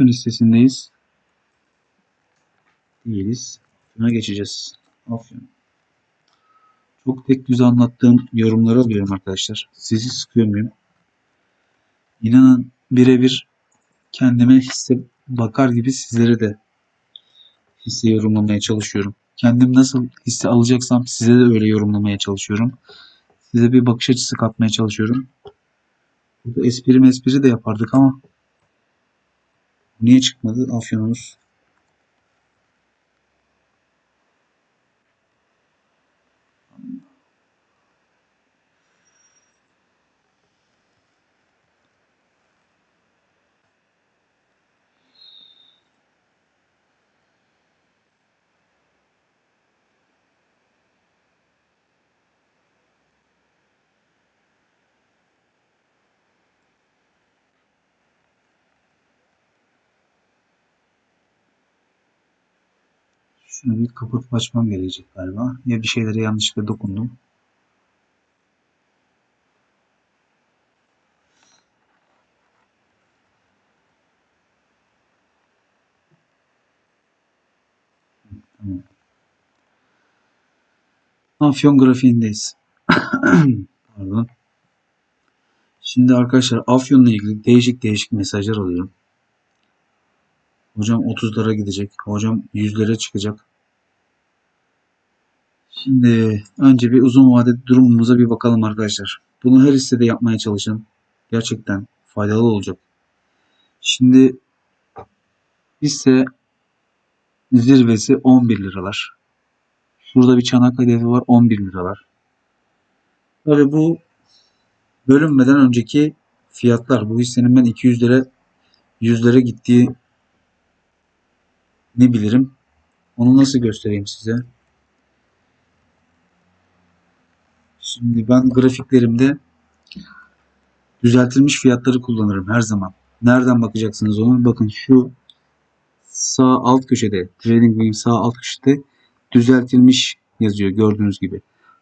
Afyon listesindeyiz. Değiliz. Afyon'a geçeceğiz. Afyon. Çok tek düze anlattığım yorumları alıyorum arkadaşlar. Sizi sıkıyor muyum? İnanın birebir kendime hisse bakar gibi sizlere de hisse yorumlamaya çalışıyorum. Kendim nasıl hisse alacaksam size de öyle yorumlamaya çalışıyorum. Size bir bakış açısı katmaya çalışıyorum. Burada espri espri de yapardık ama niye çıkmadı Afyonumuz? Şunu bir kapatıp açmam gerekecek galiba. Ya bir şeylere yanlışlıkla dokundum. Afyon grafiğindeyiz. Pardon. Şimdi arkadaşlar Afyon'la ilgili değişik değişik mesajlar alıyorum. Hocam 30'lara gidecek. Hocam 100'lere çıkacak. Şimdi önce bir uzun vadeli durumumuza bir bakalım arkadaşlar. Bunu her hissede yapmaya çalışın. Gerçekten faydalı olacak. Şimdi hisse zirvesi 11 liralar. Şurada bir çanak hedefi var 11 liralar. Tabii bu bölünmeden önceki fiyatlar. Bu hissenin ben 200 lira 100'lere gittiği ne bilirim. Onu nasıl göstereyim size? Şimdi ben grafiklerimde düzeltilmiş fiyatları kullanırım her zaman. Nereden bakacaksınız onu? Bakın şu sağ alt köşede, TradingView sağ alt köşede düzeltilmiş yazıyor gördüğünüz gibi.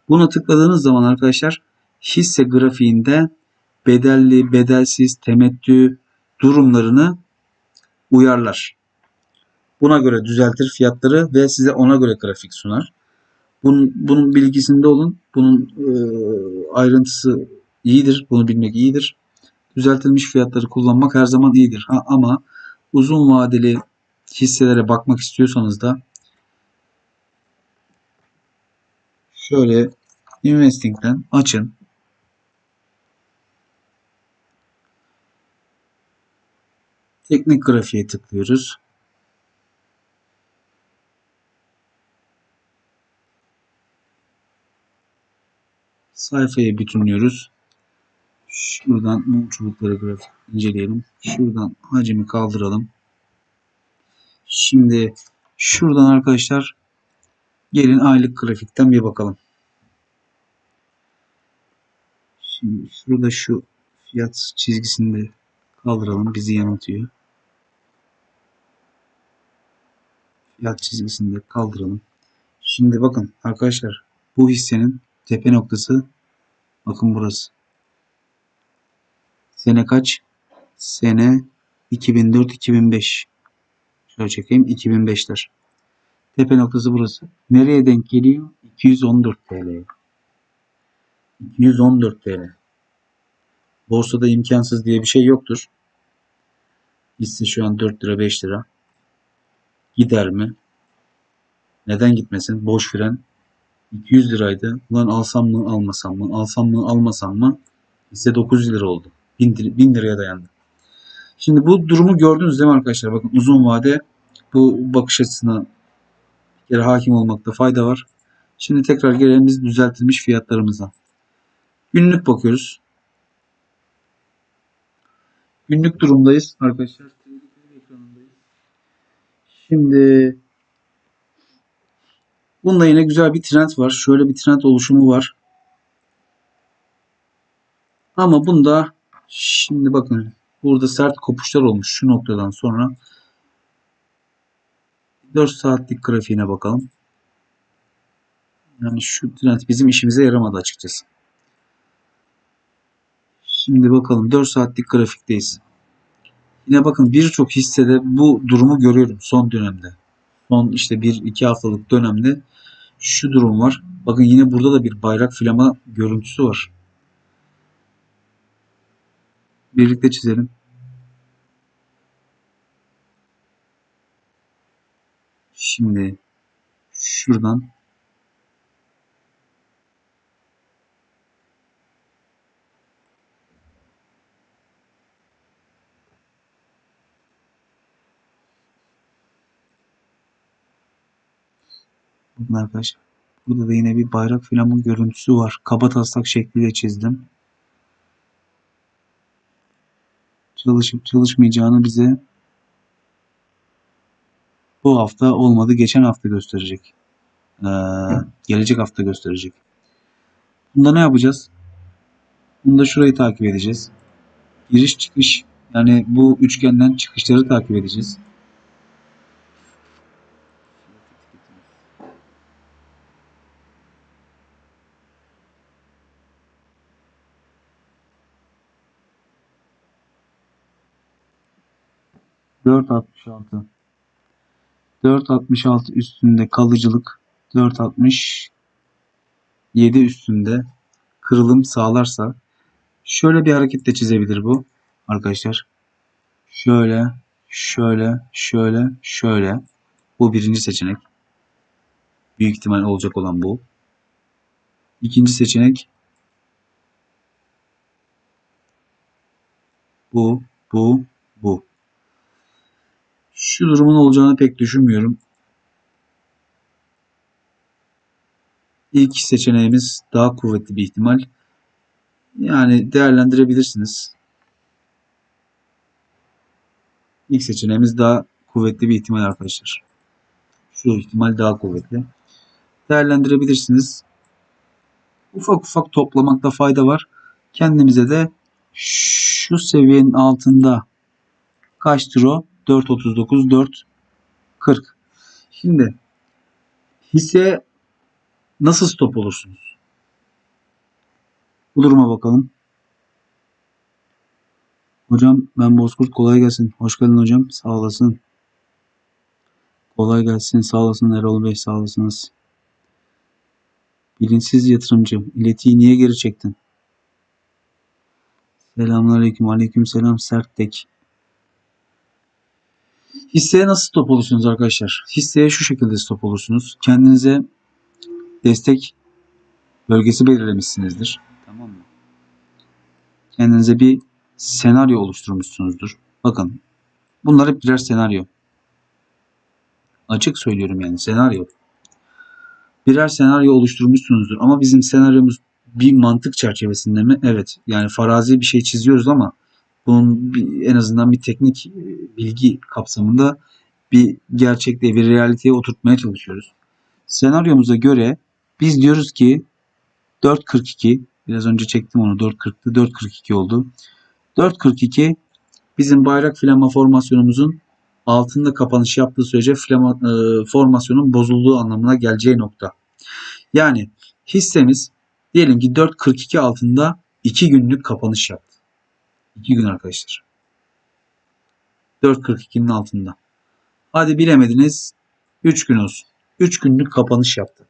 Buna tıkladığınız zaman arkadaşlar hisse grafiğinde bedelli, bedelsiz, temettü durumlarını uyarlar. Buna göre düzeltir fiyatları ve size ona göre grafik sunar. Bunun, bunun bilgisinde olun. Bunun e, ayrıntısı iyidir. Bunu bilmek iyidir. Düzeltilmiş fiyatları kullanmak her zaman iyidir. Ha, ama uzun vadeli hisselere bakmak istiyorsanız da şöyle Investing'den açın. Teknik grafiğe tıklıyoruz. Sayfayı bütünlüyoruz. Şuradan mum çubukları grafik inceleyelim. Şuradan hacmi kaldıralım. Şimdi şuradan arkadaşlar gelin aylık grafikten bir bakalım. Şimdi şurada şu fiyat çizgisini de kaldıralım. Bizi yanıltıyor. Fiyat çizgisini de kaldıralım. Şimdi bakın arkadaşlar bu hissenin tepe noktası bakın burası. Sene kaç? Sene 2004-2005. Şöyle çekeyim 2005'ler. Tepe noktası burası. Nereye denk geliyor? 214 TL. 214 TL. Borsada imkansız diye bir şey yoktur. Hisse şu an 4 lira 5 lira. Gider mi? Neden gitmesin? Boş fren 200 liraydı. Ulan alsam mı almasam mı? Alsam mı almasam mı? Hisse 900 lira oldu. 1000, 1000 liraya dayandı. Şimdi bu durumu gördünüz değil mi arkadaşlar? Bakın uzun vade bu bakış açısına bir kere hakim olmakta fayda var. Şimdi tekrar gelelim düzeltilmiş fiyatlarımıza. Günlük bakıyoruz. Günlük durumdayız arkadaşlar. Şimdi Bunda yine güzel bir trend var. Şöyle bir trend oluşumu var. Ama bunda şimdi bakın burada sert kopuşlar olmuş şu noktadan sonra. 4 saatlik grafiğine bakalım. Yani şu trend bizim işimize yaramadı açıkçası. Şimdi bakalım 4 saatlik grafikteyiz. Yine bakın birçok hissede bu durumu görüyorum son dönemde. Son işte 1-2 haftalık dönemde şu durum var. Bakın yine burada da bir bayrak flama görüntüsü var. Birlikte çizelim. Şimdi şuradan Bakın arkadaşlar. Burada da yine bir bayrak filanın görüntüsü var. Kaba taslak şekliyle çizdim. Çalışıp çalışmayacağını bize bu hafta olmadı. Geçen hafta gösterecek. Ee, gelecek hafta gösterecek. Bunda ne yapacağız? Bunda şurayı takip edeceğiz. Giriş çıkış yani bu üçgenden çıkışları takip edeceğiz. Dört altmış altı. 4.66 üstünde kalıcılık 4.67 üstünde kırılım sağlarsa şöyle bir hareket de çizebilir bu arkadaşlar. Şöyle, şöyle, şöyle, şöyle. Bu birinci seçenek. Büyük ihtimal olacak olan bu. İkinci seçenek bu, bu, bu. Şu durumun olacağını pek düşünmüyorum. İlk seçeneğimiz daha kuvvetli bir ihtimal. Yani değerlendirebilirsiniz. İlk seçeneğimiz daha kuvvetli bir ihtimal arkadaşlar. Şu ihtimal daha kuvvetli. Değerlendirebilirsiniz. Ufak ufak toplamakta fayda var. Kendimize de şu seviyenin altında kaçtır o? 4.39, 4.40. Şimdi hisse nasıl stop olursunuz? Bu duruma bakalım. Hocam ben Bozkurt kolay gelsin. Hoş geldin hocam. Sağ olasın. Kolay gelsin. Sağ olasın Erol Bey. Sağ olasınız. Bilinçsiz yatırımcı. İletiyi niye geri çektin? Selamünaleyküm. Aleykümselam Serttek. Hisseye nasıl stop olursunuz arkadaşlar? Hisseye şu şekilde stop olursunuz. Kendinize destek bölgesi belirlemişsinizdir. Tamam mı? Kendinize bir senaryo oluşturmuşsunuzdur. Bakın bunlar hep birer senaryo. Açık söylüyorum yani senaryo. Birer senaryo oluşturmuşsunuzdur ama bizim senaryomuz bir mantık çerçevesinde mi? Evet. Yani farazi bir şey çiziyoruz ama bunun bir, en azından bir teknik e, bilgi kapsamında bir gerçekliğe, bir realiteye oturtmaya çalışıyoruz. Senaryomuza göre biz diyoruz ki 4.42 biraz önce çektim onu 4.40'tı 4.42 oldu. 4.42 bizim bayrak flama formasyonumuzun altında kapanış yaptığı sürece flama, e, formasyonun bozulduğu anlamına geleceği nokta. Yani hissemiz diyelim ki 4.42 altında 2 günlük kapanış yaptı. 2 gün arkadaşlar. 4.42'nin altında. Hadi bilemediniz 3 gün olsun. 3 günlük kapanış yaptı.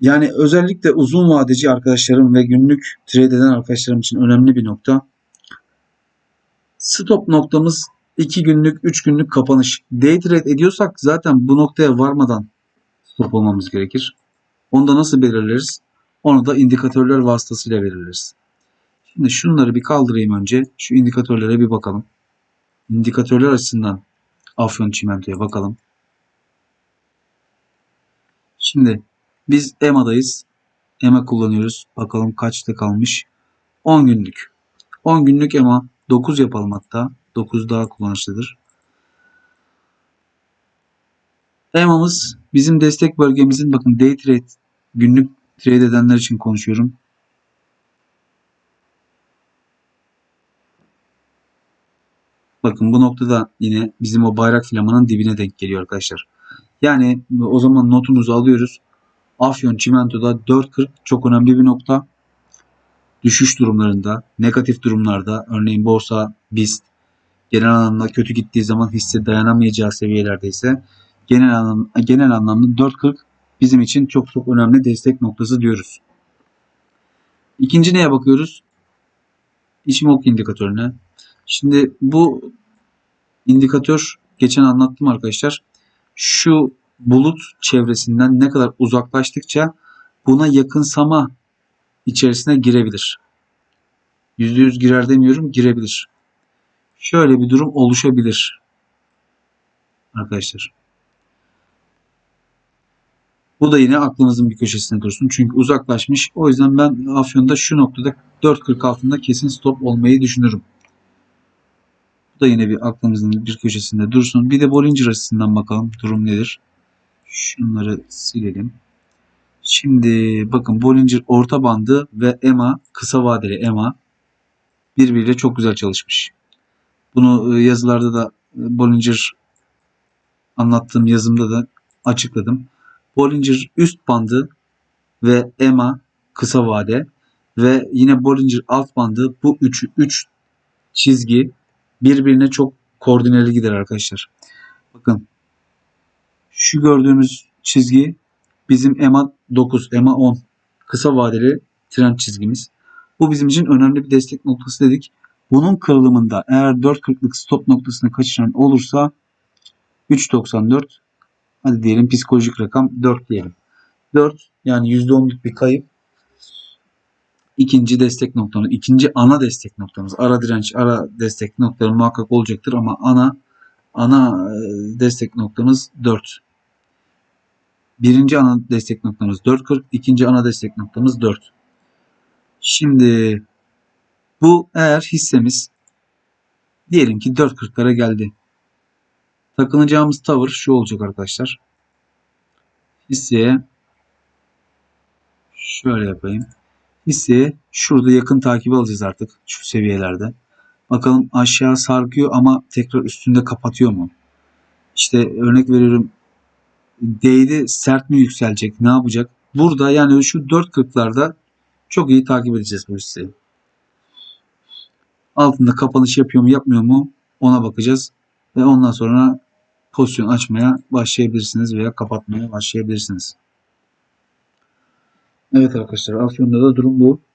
Yani özellikle uzun vadeci arkadaşlarım ve günlük trade eden arkadaşlarım için önemli bir nokta. Stop noktamız 2 günlük, 3 günlük kapanış. Day trade ediyorsak zaten bu noktaya varmadan stop olmamız gerekir. Onu da nasıl belirleriz? Onu da indikatörler vasıtasıyla belirleriz. Şimdi şunları bir kaldırayım önce. Şu indikatörlere bir bakalım. İndikatörler açısından Afyon Çimento'ya bakalım. Şimdi biz EMA'dayız. EMA kullanıyoruz. Bakalım kaçta kalmış. 10 günlük. 10 günlük EMA 9 yapalım hatta. 9 daha kullanışlıdır. EMA'mız bizim destek bölgemizin bakın day trade günlük trade edenler için konuşuyorum. Bakın bu noktada yine bizim o bayrak filamanın dibine denk geliyor arkadaşlar. Yani o zaman notumuzu alıyoruz. Afyon Çimento'da 4.40 çok önemli bir nokta. düşüş durumlarında, negatif durumlarda, örneğin borsa, BIST, genel anlamda kötü gittiği zaman hisse dayanamayacağı seviyelerdeyse genel, anlam, genel anlamda 4.40 bizim için çok çok önemli destek noktası diyoruz. İkinci neye bakıyoruz? Ichimoku indikatörüne. Şimdi bu indikatör geçen anlattım arkadaşlar. Şu bulut çevresinden ne kadar uzaklaştıkça buna yakınsama içerisine girebilir. %100 girer demiyorum, girebilir. Şöyle bir durum oluşabilir. Arkadaşlar. Bu da yine aklınızın bir köşesinde dursun. Çünkü uzaklaşmış. O yüzden ben Afyon'da şu noktada 4.40 altında kesin stop olmayı düşünürüm. Bu da yine bir aklımızın bir köşesinde dursun. Bir de Bollinger açısından bakalım durum nedir. Şunları silelim. Şimdi bakın Bollinger orta bandı ve EMA kısa vadeli EMA birbiriyle çok güzel çalışmış. Bunu e, yazılarda da e, Bollinger anlattığım yazımda da açıkladım. Bollinger üst bandı ve EMA kısa vade ve yine Bollinger alt bandı bu üç, üç çizgi birbirine çok koordineli gider arkadaşlar. Bakın şu gördüğünüz çizgi bizim EMA 9, EMA 10 kısa vadeli trend çizgimiz. Bu bizim için önemli bir destek noktası dedik. Bunun kırılımında eğer 4.40'lık stop noktasını kaçıran olursa 3.94 hadi diyelim psikolojik rakam 4 diyelim. 4 yani %10'luk bir kayıp. İkinci destek noktamız, ikinci ana destek noktamız, ara direnç, ara destek noktaları muhakkak olacaktır ama ana ana e, destek noktamız 4. Birinci ana destek noktamız 4.40, ikinci ana destek noktamız 4. Şimdi bu eğer hissemiz diyelim ki 4.40'lara geldi. Takılacağımız tavır şu olacak arkadaşlar. Hisseye şöyle yapayım. Hisseye şurada yakın takibi alacağız artık şu seviyelerde. Bakalım aşağı sarkıyor ama tekrar üstünde kapatıyor mu? İşte örnek veriyorum değdi sert mi yükselecek ne yapacak? Burada yani şu 4.40'larda çok iyi takip edeceğiz bu hisseyi. Altında kapanış yapıyor mu yapmıyor mu ona bakacağız. Ve ondan sonra pozisyon açmaya başlayabilirsiniz veya kapatmaya başlayabilirsiniz. Evet arkadaşlar Afyon'da da durum bu.